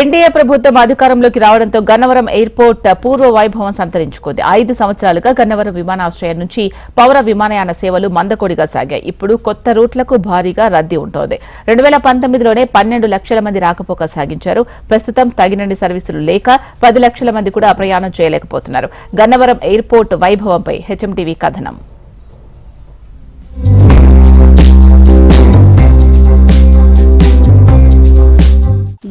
NDA ప్రభుత్వం అధికారంలోకి రావడంతో గన్నవరం ఎయిర్పోర్ట్ పూర్వ వైభవం సంతరించుకుంది. ఐదు సంవత్సరాలుగా గన్నవరం విమానాశ్రయం నుంచి పౌర విమానయాన సేవలు మందకొడిగా సాగాయి. ఇప్పుడు కొత్త రూట్లకు భారీగా రద్దీ ఉంటోంది. రెండు వేల పంతొమ్మిదిలోనే పన్నెండు లక్షల మంది రాకపోక సాగించారు. ప్రస్తుతం తగినన్ని సర్వీసులు లేక పది లక్షల మంది కూడా ప్రయాణం చేయలేకపోతున్నారు. గన్నవరం ఎయిర్పోర్ట్ వైభవంపై హెచ్ఎంటీవీ కథనం.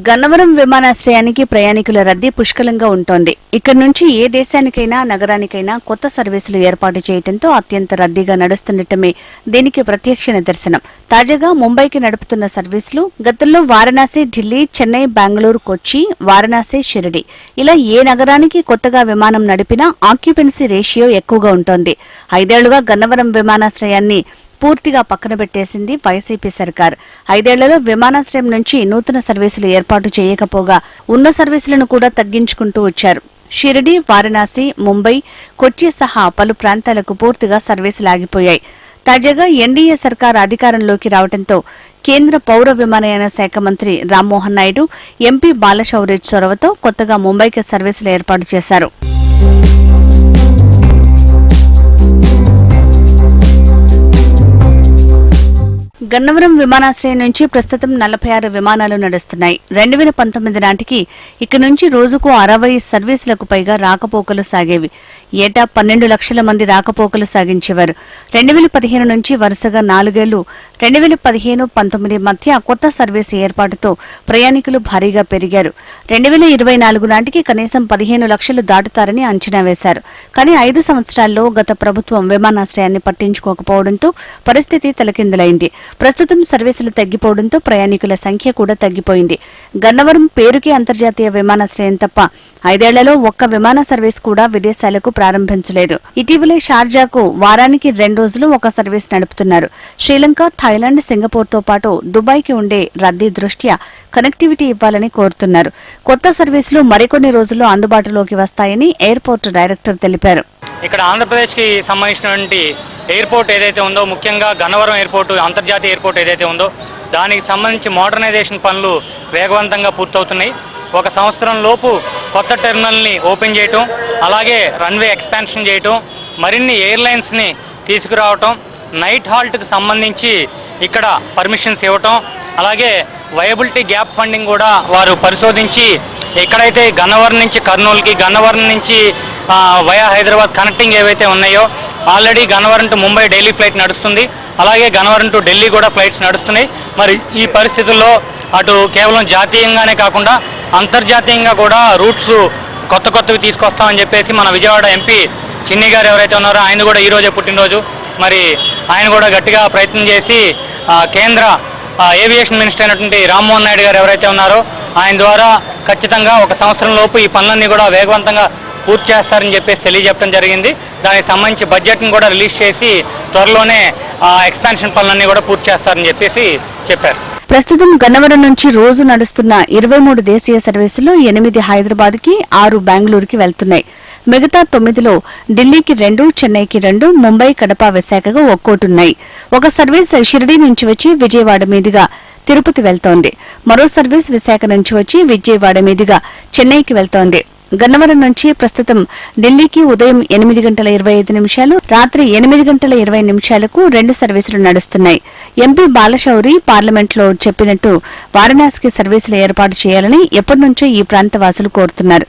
గన్నవరం విమానాశ్రయానికి ప్రయాణికుల రద్దీ పుష్కలంగా ఉంటోంది. ఇక్కడ నుంచి ఏ దేశానికైనా నగరానికైనా కొత్త సర్వీసులు ఏర్పాటు చేయడంతో అత్యంత రద్దీగా నడుస్తుండటమే దీనికి ప్రత్యక్ష నిదర్శనం. తాజాగా ముంబైకి నడుపుతున్న సర్వీసులు గతంలో వారణాసి ఢిల్లీ చెన్నై బెంగళూరు కొచ్చి వారణాసి షిరిడి. ఇలా ఏ నగరానికి కొత్తగా విమానం నడిపినా ఆక్యుపెన్సీ రేషియో ఎక్కువగా ఉంటోంది. ఐదేళ్ళుగా గన్నవరం విమానాశ్రయాన్ని పూర్తిగా పక్కన పెట్టేసింది వైసీపీ సర్కార్. ఐదేళ్ళలో విమానాశ్రయం నుంచి నూతన సర్వీసులు ఏర్పాటు చేయకపోగా ఉన్న సర్వీసులను కూడా తగ్గించుకుంటూ వచ్చారు. షిరిడి వారణాసి ముంబై కొచ్చి సహా పలు ప్రాంతాలకు పూర్తిగా సర్వీసులు ఆగిపోయాయి. తాజాగా ఎన్డీఏ సర్కార్ అధికారంలోకి రావడంతో కేంద్ర పౌర విమానయాన శాఖ మంత్రి రామ్మోహన్ నాయుడు ఎంపీ బాలశౌరి చొరవతో కొత్తగా ముంబైకి సర్వీసులు ఏర్పాటు చేశారు. గన్నవరం విమానాశ్రయం నుంచి ప్రస్తుతం నలభై ఆరు విమానాలు నడుస్తున్నాయి. రెండు వేల పంతొమ్మిది నాటికి ఇక నుంచి రోజుకు అరవై సర్వీసులకు పైగా రాకపోకలు సాగేవి. ఏటా పన్నెండు లక్షల మంది రాకపోకలు సాగించేవారు. రెండు వేల పదిహేను నుంచి వరుసగా నాలుగేళ్ళు రెండు వేల పదిహేను పంతొమ్మిది మధ్య కొత్త సర్వీసు ఏర్పాటుతో ప్రయాణికులు భారీగా పెరిగారు. రెండు వేల ఇరవై నాలుగు నాటికి కనీసం పదిహేను లక్షలు దాటుతారని అంచనా వేశారు. కానీ ఐదు సంవత్సరాల్లో గత ప్రభుత్వం విమానాశ్రయాన్ని పట్టించుకోకపోవడంతో పరిస్థితి తలకిందులైంది. ప్రస్తుతం సర్వీసులు తగ్గిపోవడంతో ప్రయాణికుల సంఖ్య కూడా తగ్గిపోయింది. గన్నవరం పేరుకి అంతర్జాతీయ విమానాశ్రయం తప్ప ఐదేళ్ళలో ఒక్క విమాన సర్వీస్ కూడా విదేశాలకు ప్రారంభించలేదు. ఇటీవలే షార్జాకు వారానికి రెండు రోజులు ఒక సర్వీస్ నడుపుతున్నారు. శ్రీలంక థాయిలాండ్ సింగపూర్తో పాటు దుబాయ్కి ఉండే రద్దీ దృష్ట్యా కనెక్టివిటీ ఇవ్వాలని కోరుతున్నారు. కొత్త సర్వీసులు మరికొన్ని రోజుల్లో అందుబాటులోకి వస్తాయని ఎయిర్పోర్ట్ డైరెక్టర్ తెలిపారు. ఇక్కడ ఆంధ్రప్రదేశ్కి సంబంధించినటువంటి ఎయిర్పోర్ట్ ఏదైతే ఉందో ముఖ్యంగా గన్నవరం ఎయిర్పోర్ట్ అంతర్జాతీయ ఎయిర్పోర్ట్ ఏదైతే ఉందో దానికి సంబంధించి మోడర్నైజేషన్ పనులు వేగవంతంగా పూర్తవుతున్నాయి. ఒక సంవత్సరం లోపు కొత్త టెర్మినల్ని ఓపెన్ చేయటం అలాగే రన్వే ఎక్స్పాన్షన్ చేయటం మరిన్ని ఎయిర్లైన్స్ని తీసుకురావటం నైట్ హాల్ట్కి సంబంధించి ఇక్కడ పర్మిషన్స్ ఇవ్వటం అలాగే వయబిలిటీ గ్యాప్ ఫండింగ్ కూడా వారు పరిశోధించి ఎక్కడైతే గన్నవరం నుంచి కర్నూలుకి గన్నవరం నుంచి వయా హైదరాబాద్ కనెక్టింగ్ ఏవైతే ఉన్నాయో already Gannavaram to Mumbai daily flight నడుస్తుంది. అలాగే గన్నవరం టు ఢిల్లీ కూడా ఫ్లైట్స్ నడుస్తున్నాయి. మరి ఈ పరిస్థితుల్లో అటు కేవలం జాతీయంగానే కాకుండా అంతర్జాతీయంగా కూడా రూట్స్ కొత్త కొత్తవి తీసుకొస్తామని చెప్పేసి మన విజయవాడ ఎంపీ చిన్ని గారు ఎవరైతే ఉన్నారో ఆయన కూడా ఈరోజే పుట్టినరోజు. మరి ఆయన కూడా గట్టిగా ప్రయత్నం చేసి కేంద్ర ఏవియేషన్ మినిస్టర్ అయినటువంటి రామ్మోహన్ నాయుడు గారు ఎవరైతే ఉన్నారో ఆయన ద్వారా ఖచ్చితంగా ఒక సంవత్సరం లోపు ఈ పనులన్నీ కూడా వేగవంతంగా పూర్తి చేస్తారని చెప్పేసి తెలియజెప్పడం జరిగింది. దానికి సంబంధించి బడ్జెట్ని కూడా రిలీజ్ చేసి త్వరలోనే ఎక్స్పాన్షన్ పనులన్నీ కూడా పూర్తి చేస్తారని చెప్పేసి చెప్పారు. ప్రస్తుతం గన్నవరం నుంచి రోజు నడుస్తున్న ఇరవై మూడు దేశీయ సర్వీసులు ఎనిమిది హైదరాబాద్కి ఆరు బెంగళూరుకి వెళ్తున్నాయి. మిగతా తొమ్మిదిలో ఢిల్లీకి రెండు చెన్నైకి రెండు ముంబై కడప విశాఖగా ఒక్కోటున్నాయి ఒక సర్వీస్ షిరిడి నుంచి వచ్చి విజయవాడ మీదుగా తిరుపతి వెళ్తోంది. మరో సర్వీస్ విశాఖ నుంచి వచ్చి విజయవాడ మీదుగా చెన్నైకి వెళ్తోంది. గన్నవరం నుంచి ప్రస్తుతం ఢిల్లీకి ఉదయం ఎనిమిది గంటల ఇరవై ఐదు నిమిషాలు రాత్రి ఎనిమిది గంటల ఇరవై నిమిషాలకు రెండు సర్వీసులు నడుస్తున్నాయి. ఎంపీ బాలశౌరి పార్లమెంట్లో చెప్పినట్టు వారణాసికి సర్వీసులు ఏర్పాటు చేయాలని ఎప్పటి నుంచో ఈ ప్రాంత వాసులు కోరుతున్నారు.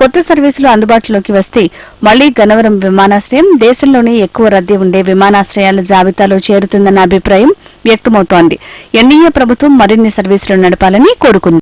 కొత్త సర్వీసులు అందుబాటులోకి వస్తే మళ్ళీ గన్నవరం విమానాశ్రయం దేశంలోనే ఎక్కువ రద్దీ ఉండే విమానాశ్రయాల జాబితాలో చేరుతుందన్న అభిప్రాయం వ్యక్తమవుతోంది. ఎన్డీఏ ప్రభుత్వం మరిన్ని సర్వీసులు నడపాలని కోరుకుంది.